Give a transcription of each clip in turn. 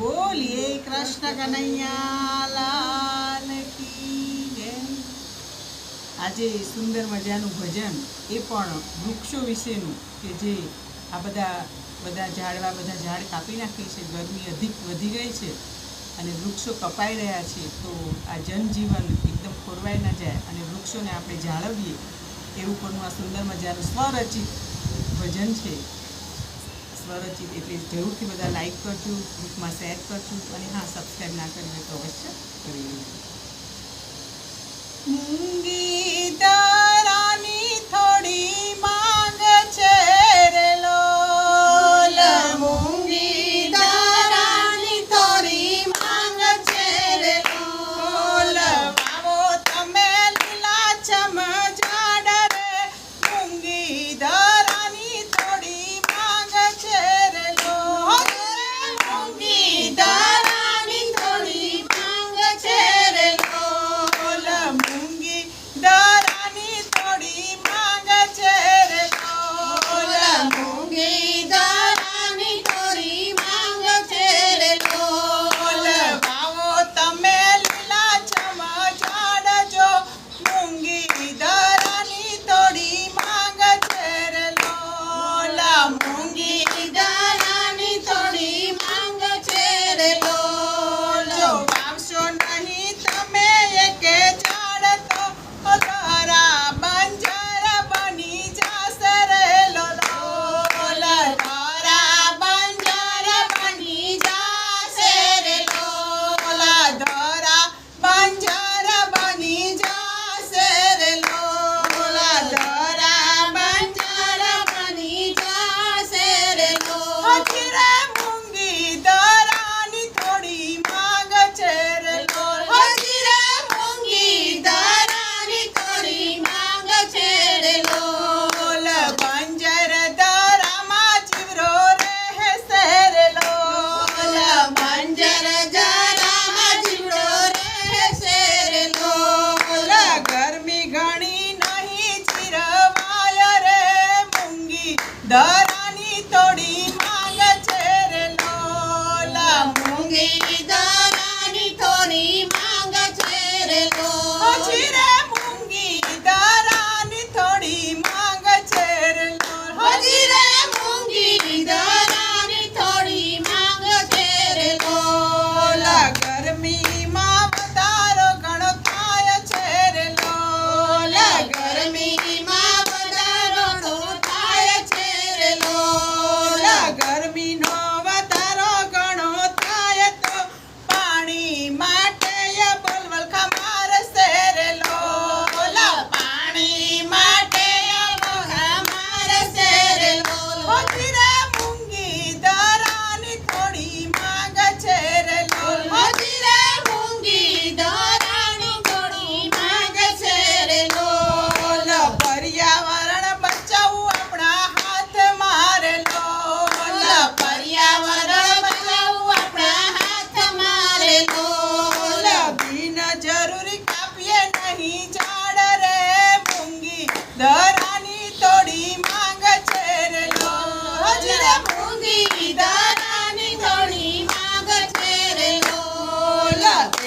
બોલીએ કૃષ્ણ કનૈયાલાલ કી આજે સુંદર મજાનું ભજન એ પણ વૃક્ષો વિશેનું કે જે આ બધા બધા ઝાડવા, બધા ઝાડ કાપી નાખી છે, ગરમી અધિક વધી ગઈ છે અને વૃક્ષો કપાઈ રહ્યા છે, તો આ જનજીવન એકદમ ખોરવાઈ ન જાય અને વૃક્ષોને આપણે જાળવીએ એ ઉપરનું આ સુંદર મજાનું સ્વરચિત ભજન છે. સ્વરચિત એટલે જરૂરથી બધા લાઇક કરજો ગ્રુપમાં શેર કરજો અને હા સબસ્ક્રાઈબ ના કરી તો અવશ્ય કરી લેજો. મૂંગી The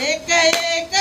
ಏಕ ಏಕ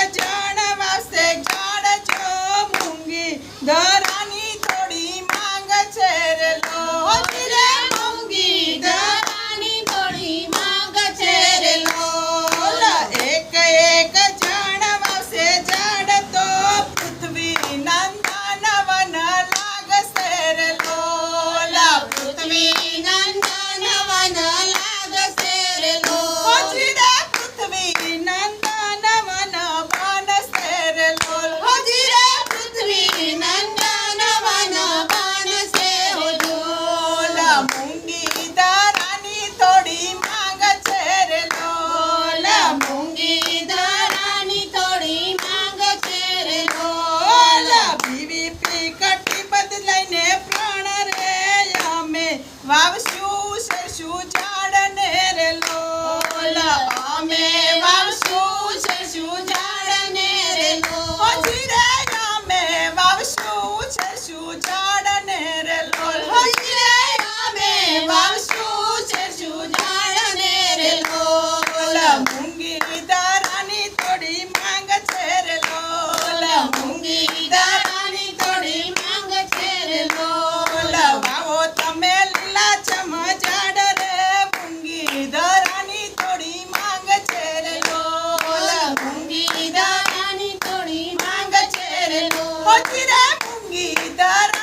어찌나 봅니다라